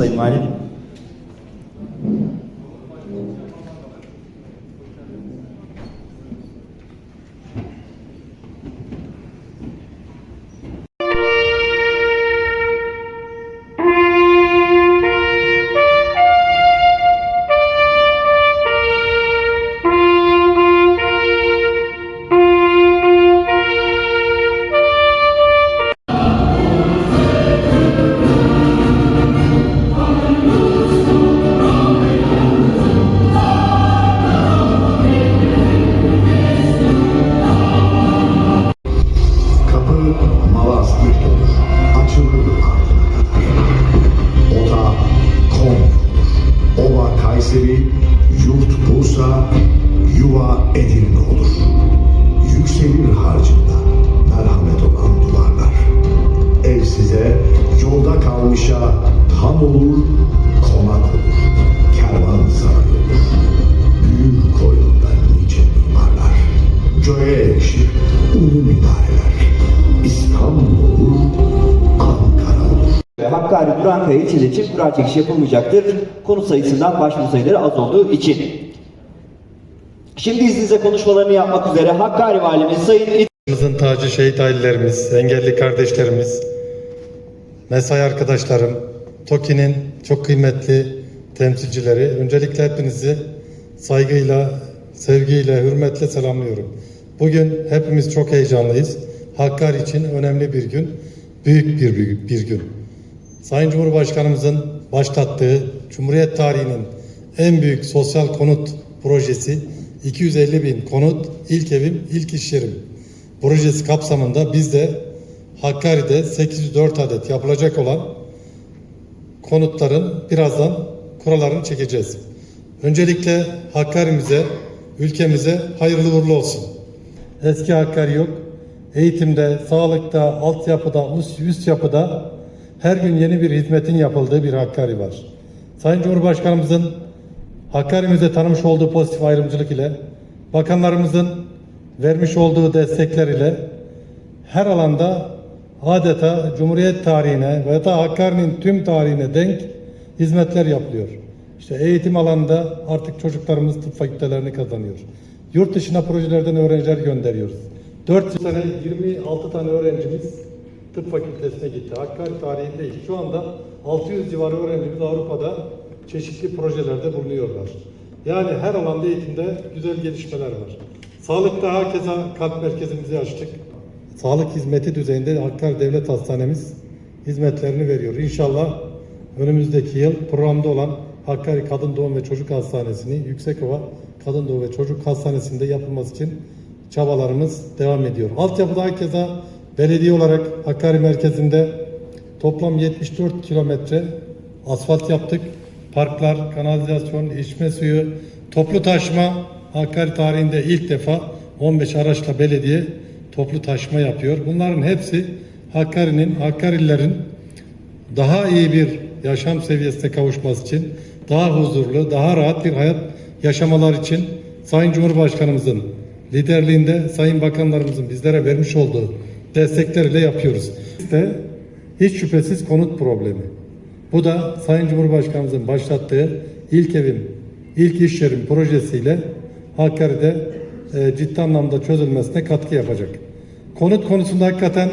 Sayın Valim. Han olur, konak olur. Kervan saray olur. Büyür koyunların için mimarlar. Göğe erişir ulu minareler. İstanbul olur, Ankara olur. Hakkari Durankaya ilçesi için kura çekişi yapılmayacaktır. Konut sayısından başvuru sayıları az olduğu için. Şimdi izninizle konuşmalarını yapmak üzere Hakkari Valimiz Sayın Başımızın tacı şehit ailelerimiz, engelli kardeşlerimiz, mesai arkadaşlarım, TOKİ'nin çok kıymetli temsilcileri, öncelikle hepinizi saygıyla, sevgiyle, hürmetle selamlıyorum. Bugün hepimiz çok heyecanlıyız. Hakkari için önemli bir gün, büyük bir, bir, bir gün. Sayın Cumhurbaşkanımızın başlattığı Cumhuriyet tarihinin en büyük sosyal konut projesi 250 bin konut ilk evim ilk iş yerim projesi kapsamında biz de Hakkari'de 804 adet yapılacak olan konutların birazdan kuralarını çekeceğiz. Öncelikle Hakkari'mize, ülkemize hayırlı uğurlu olsun. Eski Hakkari yok. Eğitimde, sağlıkta, altyapıda, üst, yapıda her gün yeni bir hizmetin yapıldığı bir Hakkari var. Sayın Cumhurbaşkanımızın Hakkari'mize tanımış olduğu pozitif ayrımcılık ile bakanlarımızın vermiş olduğu destekler ile her alanda adeta Cumhuriyet tarihine ve da Hakkari'nin tüm tarihine denk hizmetler yapılıyor. İşte eğitim alanında artık çocuklarımız tıp fakültelerini kazanıyor. Yurt dışına projelerden öğrenciler gönderiyoruz. 4 sene 26 tane öğrencimiz tıp fakültesine gitti. Hakkari tarihindeyiz. Şu anda 600 civarı öğrencimiz Avrupa'da çeşitli projelerde bulunuyorlar. Yani her alanda eğitimde güzel gelişmeler var. Sağlıkta herkese kalp merkezimizi açtık. Sağlık hizmeti düzeyinde Hakkari Devlet Hastanemiz hizmetlerini veriyor. İnşallah önümüzdeki yıl programda olan Hakkari Kadın Doğum ve Çocuk Hastanesi'ni Yüksekova Kadın Doğum ve Çocuk Hastanesi'nde yapılması için çabalarımız devam ediyor. Altyapıda herkese belediye olarak Hakkari merkezinde toplam 74 kilometre asfalt yaptık. Parklar, kanalizasyon, içme suyu, toplu taşıma Hakkari tarihinde ilk defa 15 araçla belediye toplu taşıma yapıyor. Bunların hepsi Hakkari'nin, Hakkarilerin daha iyi bir yaşam seviyesine kavuşması için, daha huzurlu, daha rahat bir hayat yaşamalar için Sayın Cumhurbaşkanımızın liderliğinde Sayın Bakanlarımızın bizlere vermiş olduğu desteklerle yapıyoruz. İşte hiç şüphesiz konut problemi. Bu da Sayın Cumhurbaşkanımızın başlattığı ilk evim, ilk iş yerim projesiyle Hakkari'de e, ciddi anlamda çözülmesine katkı yapacak. Konut konusunda hakikaten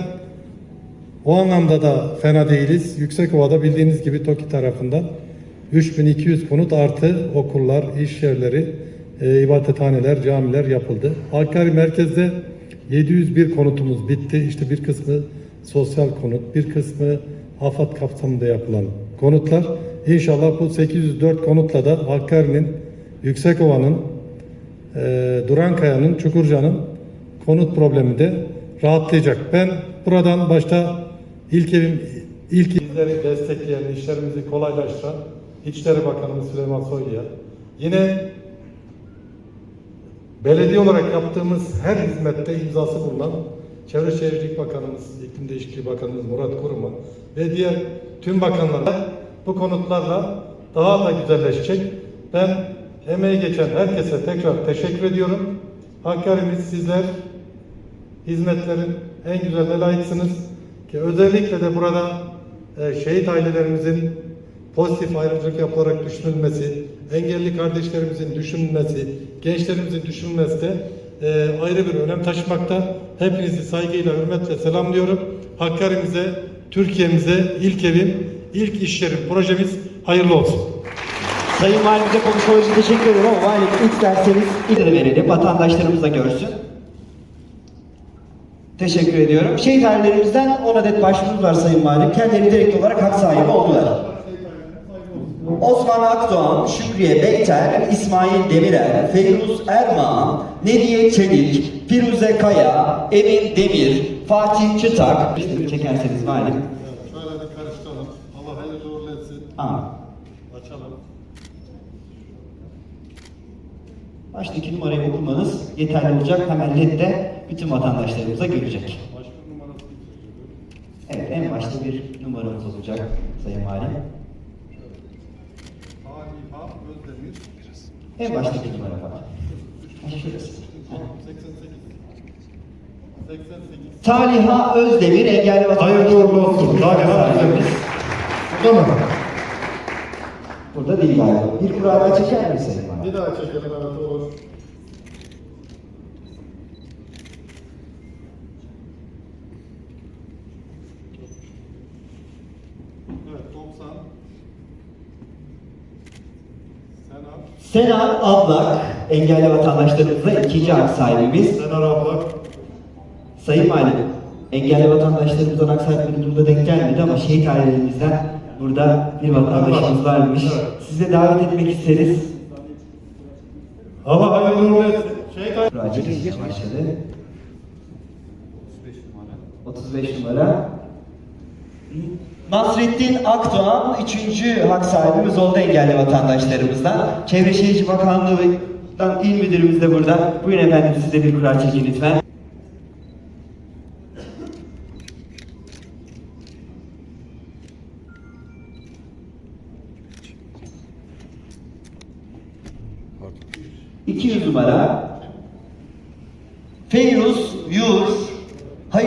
o anlamda da fena değiliz. Yüksekova'da bildiğiniz gibi TOKİ tarafından 3200 konut artı okullar, iş yerleri, e, ibadethaneler, camiler yapıldı. Hakkari merkezde 701 konutumuz bitti. İşte bir kısmı sosyal konut, bir kısmı AFAD kapsamında yapılan konutlar. İnşallah bu 804 konutla da Hakkari'nin, Yüksekova'nın, e, Durankaya'nın, Çukurca'nın konut problemi de rahatlayacak. Ben buradan başta ilk evim, ilk bizleri destekleyen, işlerimizi kolaylaştıran İçişleri Bakanımız Süleyman Soylu'ya, yine belediye olarak yaptığımız her hizmette imzası bulunan Çevre Şehircilik Bakanımız, İklim Değişikliği Bakanımız Murat Kurum'a ve diğer tüm bakanlara bu konutlarla daha da güzelleşecek. Ben emeği geçen herkese tekrar teşekkür ediyorum. Hakkari'miz sizler hizmetlerin en güzeline layıksınız ki özellikle de burada e, şehit ailelerimizin pozitif ayrımcılık yaparak düşünülmesi, engelli kardeşlerimizin düşünülmesi, gençlerimizin düşünülmesi de e, ayrı bir önem taşımakta. Hepinizi saygıyla, hürmetle selamlıyorum. Hakkari'mize, Türkiye'mize ilk evim, ilk iş yerim projemiz hayırlı olsun. Sayın Valimize konuşmalar için teşekkür ederim ama Valim ilk derseniz ileri verelim. Vatandaşlarımız da görsün. Teşekkür ediyorum. Şehit ailelerimizden 10 adet başvurumuz var Sayın Valim. Kendileri direkt olarak hak sahibi oldular. Osman Akdoğan, Şükriye Beyter, İsmail Demirel, Feyruz Ermağan, Nediye Çelik, Firuze Kaya, Emin Demir, Fatih Çıtak. Bir çekerseniz Valim. Şöyle de karıştıralım. Allah hayırlı uğurlu etsin. Aa, Baştaki numarayı okumanız yeterli olacak. Hemen LED'de bütün vatandaşlarımıza görecek. Evet, en başta bir numaramız olacak Sayın Valim. En baştaki numara var. Şurası. 88 88 Taliha Özdemir engelli vatandaş. Hayırlı uğurlu olsun. Taliha Özdemir. Burada mı? Burada değil galiba. Bir kura daha çeker mi Sayın Valim? Bir daha çekelim evet olur. Evet 90 Senar Senar Ablak engelli vatandaşlarımıza ikinci hak sahibimiz. Senar abla Sayın Valim, engelli vatandaşlarımızdan hak sahipleri burada denk gelmedi ama şehit ailelerimizden burada bir vatandaşımız varmış. Size davet etmek isteriz. Allah hayırlı uğurlu etsin. Şey çekilmeye başladı. 35 numara. Nasrettin Akdoğan üçüncü hak sahibimiz oldu engelli vatandaşlarımızdan. Çevre Şehircilik Bakanlığı'ndan il müdürümüz de burada. Buyurun efendim siz de bir kura çekin lütfen.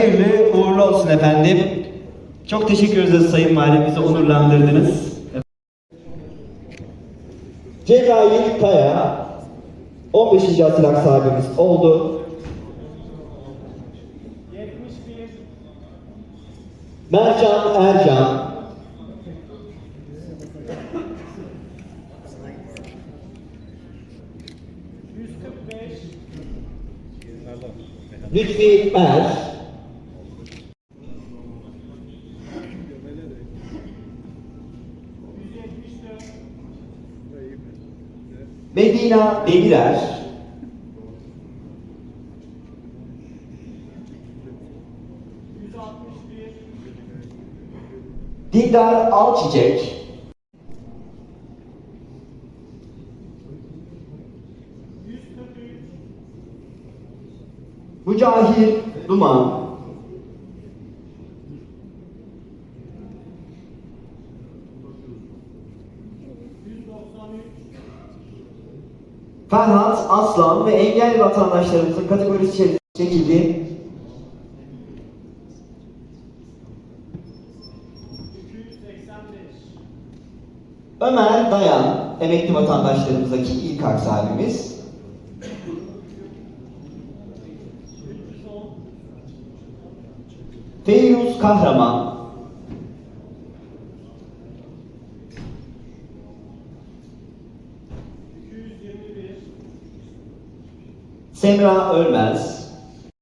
Hayırlı uğurlu olsun efendim. Çok teşekkür ederiz Sayın Valim. Bizi onurlandırdınız. Cebrail Kaya 15. asıl hak sahibimiz oldu. Mercan Ercan Lütfi Er Medina Demirer. Dindar Alçiçek. Mücahit Duman Ferhat Aslan ve engelli vatandaşlarımızın kategorisi çekildi. Ömer Dayan, emekli vatandaşlarımızdaki ilk hak sahibimiz. Feyruz Kahraman. Semra Ölmez.